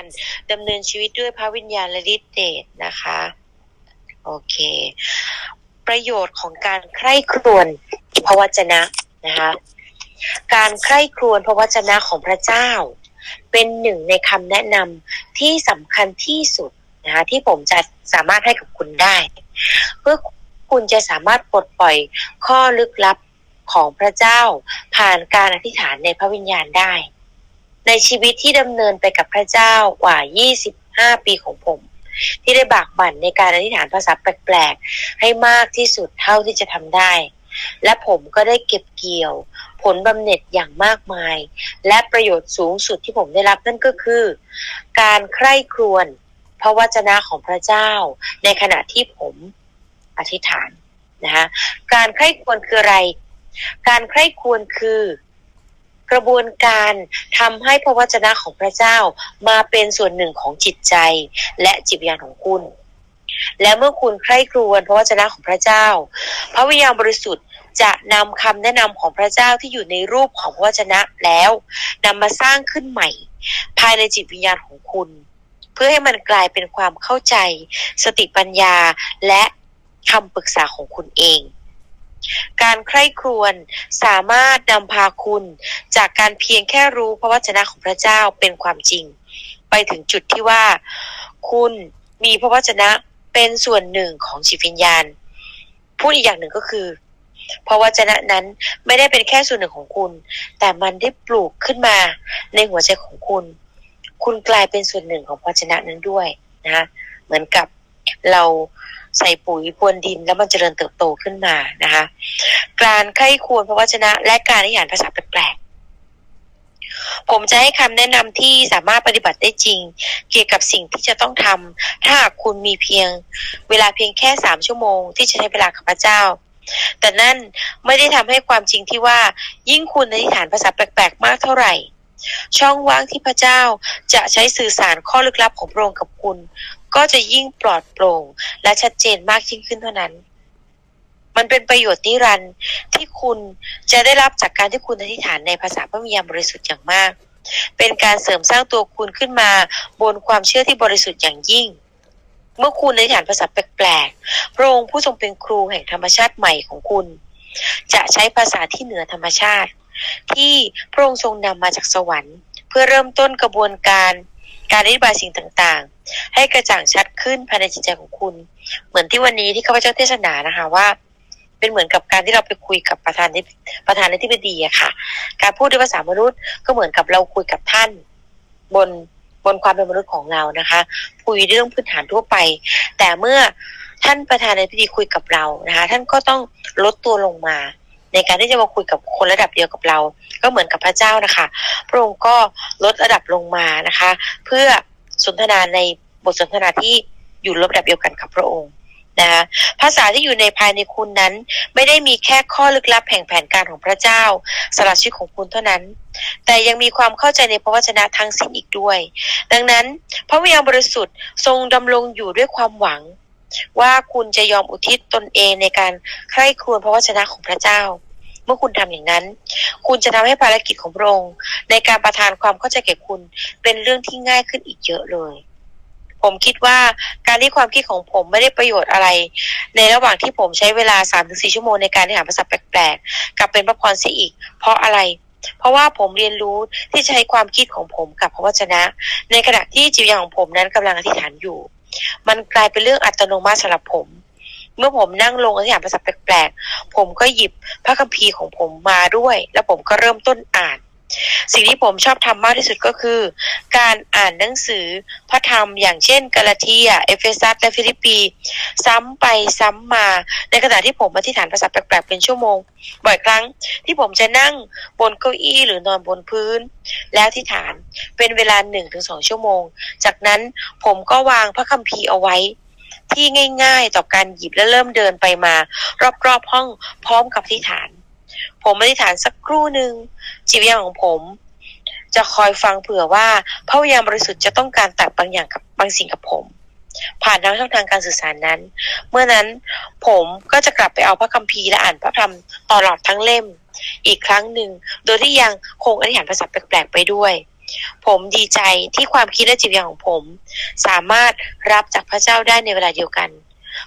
การดำเนินชีวิตด้วยพระวิญญาณและฤทธิเดชนะคะ โอเค ประโยชน์ของการใคร่ครวญพระวจนะนะคะการใคร่ครวญพระวจนะของพระเจ้า เป็นหนึ่งในคำแนะนำที่สำคัญที่สุดนะคะที่ผมจะสามารถให้กับคุณได้ เพื่อคุณจะสามารถปลดปล่อยข้อลึกลับของพระเจ้า ผ่านการอธิษฐานในพระวิญญาณได้ ในชีวิตที่ดำเนินไปกับพระเจ้ากว่า 25 ปีของผม ที่ได้บากบั่นในการอธิษฐานภาษาแปลกๆ ให้มากที่สุดเท่าที่จะทำได้ และผมก็ได้เก็บเกี่ยว ผลบำเหน็จอย่างมากมาย และประโยชน์สูงสุดที่ผมได้รับนั่นก็คือ การใคร่ครวญพระวจนะของพระเจ้า ในขณะที่ผมอธิษฐานนะคะการใคร่ครวญคืออะไร การใคร่ครวญคือ กระบวนการทำให้พระวจนะของพระเจ้ามาเป็นส่วนหนึ่งของจิตใจและจิตวิญญาณของคุณ และเมื่อคุณใคร่ครวญพระวจนะของพระเจ้า พระวิญญาณบริสุทธิ์จะนำคำแนะนำของพระเจ้าที่อยู่ในรูปของพระวจนะแล้วนำมาสร้างขึ้นใหม่ ภายในจิตวิญญาณของคุณ เพื่อให้มันกลายเป็นความเข้าใจ สติปัญญาและคำปรึกษาของคุณเอง การใคร่ครวญสามารถนำพาคุณ จากการเพียงแค่รู้พระวจนะของพระเจ้าเป็นความจริง ไปถึงจุดที่ว่า คุณมีพระวจนะเป็นส่วนหนึ่งของจิตวิญญาณพูดอีกอย่างหนึ่งก็คือพระวจนะนั้นไม่ได้เป็นแค่ส่วนหนึ่งของคุณ แต่มันได้ปลูกขึ้นมาในหัวใจของคุณ คุณกลายเป็นส่วนหนึ่งของพระวจนะนั้นด้วยนะเหมือนกับเรา ใส่ปุ๋ยพรวนดินแล้วมันเจริญเติบโตขึ้นมานะคะ การใคร่ควรพระวจนะ และการนิยานภาษาแปลกๆผมจะให้คำแนะนำที่สามารถปฏิบัติได้จริง เกี่ยวกับสิ่งที่จะต้องทำถ้าหากคุณมีเพียง เวลาเพียงแค่สามชั่วโมง ที่จะใช้เวลากับพระเจ้า แต่นั่นไม่ได้ทำให้ความจริงที่ว่า ยิ่งคุณอธิษฐานภาษาแปลกๆ มากเท่าไหร่ช่องว่างที่พระเจ้าจะใช้สื่อสารข้อลึกลับของพระองค์กับคุณ ก็จะยิ่งปลอดโปร่ง และชัดเจนมากยิ่งขึ้นเท่านั้น มันเป็นประโยชน์นิรันดร์ที่คุณจะได้รับจากการที่คุณอธิษฐานในภาษาพระวิญญาณบริสุทธิ์อย่างมาก เป็นการเสริมสร้างตัวคุณขึ้นมาบนความเชื่อที่บริสุทธิ์อย่างยิ่ง เมื่อคุณอธิษฐานภาษาแปลกๆ พระองค์ผู้ทรงเป็นครูแห่งธรรมชาติใหม่ของคุณ จะใช้ภาษาที่เหนือธรรมชาติ ที่พระองค์ทรงนำมาจากสวรรค์ เพื่อเริ่มต้นกระบวนการ การอธิบายสิ่งต่างๆ ให้กระจ่างชัดขึ้นภายในจิตใจของคุณ เหมือนที่วันนี้ที่ข้าพเจ้าเทศนานะคะว่า เป็นเหมือนกับการที่เราไปคุยกับประธานที่ประธานที่ปดีอะค่ะ การพูดด้วยภาษามนุษย์ก็เหมือนกับเราคุยกับท่าน บนบนความเป็นมนุษย์ของเรานะคะ คุยเรื่องพื้นฐานทั่วไป แต่เมื่อท่านประธานในพิธีคุยกับเรานะคะ ท่านก็ต้องลดตัวลงมา ในการที่จะมาคุยกับคนระดับเดียวกับเรา ก็เหมือนกับพระเจ้านะคะ พระองค์ก็ลดระดับลงมานะคะ เพื่อสนทนาในบทสนทนาที่อยู่ระดับเดียวกันกับพระองค์นะคะภาษาที่อยู่ในภายในคุณนั้น ไม่ได้มีแค่ข้อลึกลับแห่งแผนการของพระเจ้าสำหรับชีวิตของคุณเท่านั้น แต่ยังมีความเข้าใจในพระวจนะทั้งสิ้นอีกด้วย ดังนั้นพระวิญญาณบริสุทธิ์ทรงดำรงอยู่ด้วยความหวัง ว่าคุณจะยอมอุทิศตนเองในการใคร่ครวญพระวจนะของพระเจ้า เมื่อคุณทำอย่างนั้น คุณจะทำให้ภารกิจของพระองค์ในการประทานความเข้าใจแก่คุณเป็นเรื่องที่ง่ายขึ้นอีกเยอะเลย ผมคิดว่าการที่ความคิดของผมไม่ได้ประโยชน์อะไร ในระหว่างที่ผมใช้เวลา 3-4 ชั่วโมงในการหาภาษาแปลกๆ กลับเป็นพระพรเสียอีก เพราะอะไรเพราะว่าผมเรียนรู้ที่ใช้ความคิดของผมกับพระวจนะ ในขณะที่จิตวิญญาณของผมนั้นกำลังอธิษฐานอยู่ มันกลายเป็นเรื่องอัตโนมัติสำหรับผม เมื่อผมนั่งลงอธิษฐานภาษาแปลกๆ ผมก็หยิบพระคัมภีร์ของผมมาด้วย แล้วผมก็เริ่มต้นอ่าน สิ่งที่ผมชอบทำมากที่สุดก็คือ การอ่านหนังสือพระธรรมอย่างเช่น กาลาเทีย เอเฟซัสและฟิลิปปี ซ้ำไปซ้ำมา ในขณะที่ผมอธิษฐานภาษาแปลกๆเป็นชั่วโมง บ่อยครั้งที่ผมจะนั่งบนเก้าอี้หรือนอนบนพื้น แล้วอธิษฐานเป็นเวลาหนึ่งถึงสองชั่วโมง จากนั้นผมก็วางพระคัมภีร์เอาไว้ที่ง่าย ๆ ต่อการหยิบและเริ่มเดินไปมา รอบๆห้องพร้อมกับอธิฐาน ผมอธิษฐานสักครู่หนึ่งจิตวิญญาณของผม จะคอยฟังเผื่อว่าพระวิญญาณบริสุทธิ์จะต้องการตัดบางอย่างกับบางสิ่งกับผม ผ่านทางช่องทางการสื่อสารนั้น เมื่อนั้นผมก็จะกลับไปเอาพระคัมภีร์และอ่านพระธรรมตลอดทั้งเล่ม อีกครั้งหนึ่งโดยที่ยังคงอธิษฐานภาษาแปลกๆไปด้วยผมดีใจที่ความคิดและจิตวิญญาณของผม สามารถรับจากพระเจ้าได้ในเวลาเดียวกัน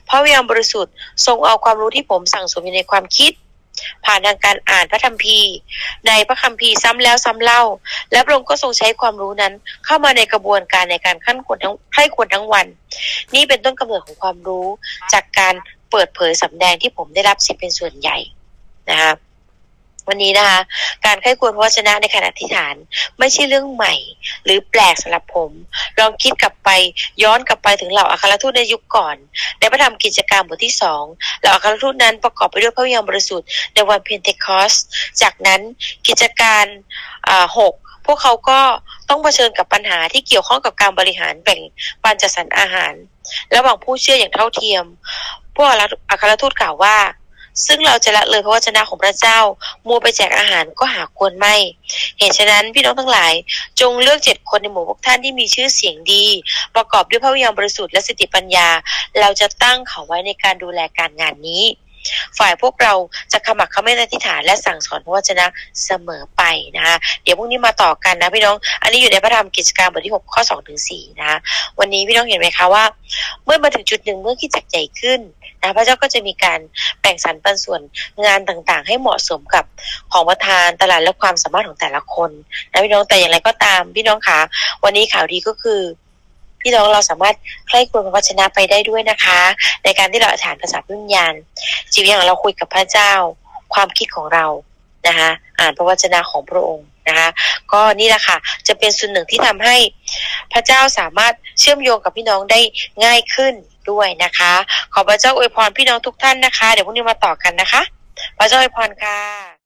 พระวิญญาณบริสุทธิ์ทรงเอาความรู้ที่ผมสั่งสมอยู่ในความคิด ผ่านทางการอ่านพระธรรมภีในพระคัมภีร์ซ้ำแล้วซ้ำเล่า และพระองค์ก็ทรงใช้ความรู้นั้น เข้ามาในกระบวนการในการขั้นควรทั้งให้ควรทั้งวัน นี่เป็นต้นกำเนิดของความรู้จากการเปิดเผยสำแดงที่ผมได้รับสิเป็นส่วนใหญ่นะคะ วันนี้นะคะ การไข้ควรพระวจนะในขณะอธิษฐาน ไม่ใช่เรื่องใหม่ หรือแปลกสำหรับผม ลองคิดกลับไปย้อนกลับไปถึงเหล่าอัครทูตในยุคก่อน ในพระธรรมกิจการบทที่สองเหล่าอัครทูตนั้นประกอบไปด้วยพระวิญญาณบริสุทธิ์ในวันเพนเทคอสจากนั้นกิจการอ่าหกพวกเขาก็ต้องเผชิญกับปัญหาที่เกี่ยวข้องกับการบริหารแบ่งปันจัดสรรอาหาร ระหว่างผู้เชื่ออย่างเท่าเทียม พวกอัครทูตกล่าวว่า ซึ่งเราจะละเลยพระวจนะของพระเจ้า มัวไปแจกอาหารก็หาควรไม่ เหตุฉะนั้นพี่น้องทั้งหลาย จงเลือกเจ็ดคนในหมู่พวกท่านที่มีชื่อเสียงดี ประกอบด้วยพระวิญญาณบริสุทธิ์และสติปัญญา เราจะตั้งเขาไว้ในการดูแลการงานนี้ ฝ่ายพวกเราจะขมักเขม้นอธิษฐานและสั่งสอนพระวจนะเสมอไปนะคะเดี๋ยวพรุ่งนี้มาต่อกันนะพี่น้อง อันนี้อยู่ในพระธรรมกิจการบทที่ 6 ข้อ2ถึง4นะคะวันนี้พี่น้องเห็นไหมคะว่า เมื่อมาถึงจุดหนึ่งเมื่อคิดจักใหญ่ขึ้นนะพระเจ้าก็จะมีการแบ่งสรรปันส่วนงานต่างๆ ให้เหมาะสมกับของประทานตลาดและความสามารถของแต่ละคนนะพี่น้องแต่อย่างไรก็ตามพี่น้องคะวันนี้ข่าวดีก็คือ พี่น้องเราสามารถใคร่ครวญพระวจนะไปได้ด้วยนะคะ ในการที่เราอธิษฐานภาษาวิญญาณจิวิญญาณของเราคุยกับพระเจ้า ความคิดของเรานะคะอ่านพระวจนะของพระองค์นะคะก็นี่แหละค่ะจะเป็นส่วนหนึ่งที่ทำให้พระเจ้าสามารถเชื่อมโยงกับพี่น้องได้ง่ายขึ้นด้วยนะคะ ขอพระเจ้าอวยพรพี่น้องทุกท่านนะคะ เดี๋ยวพรุ่งนี้มาต่อกันนะคะ พระเจ้าอวยพรค่ะ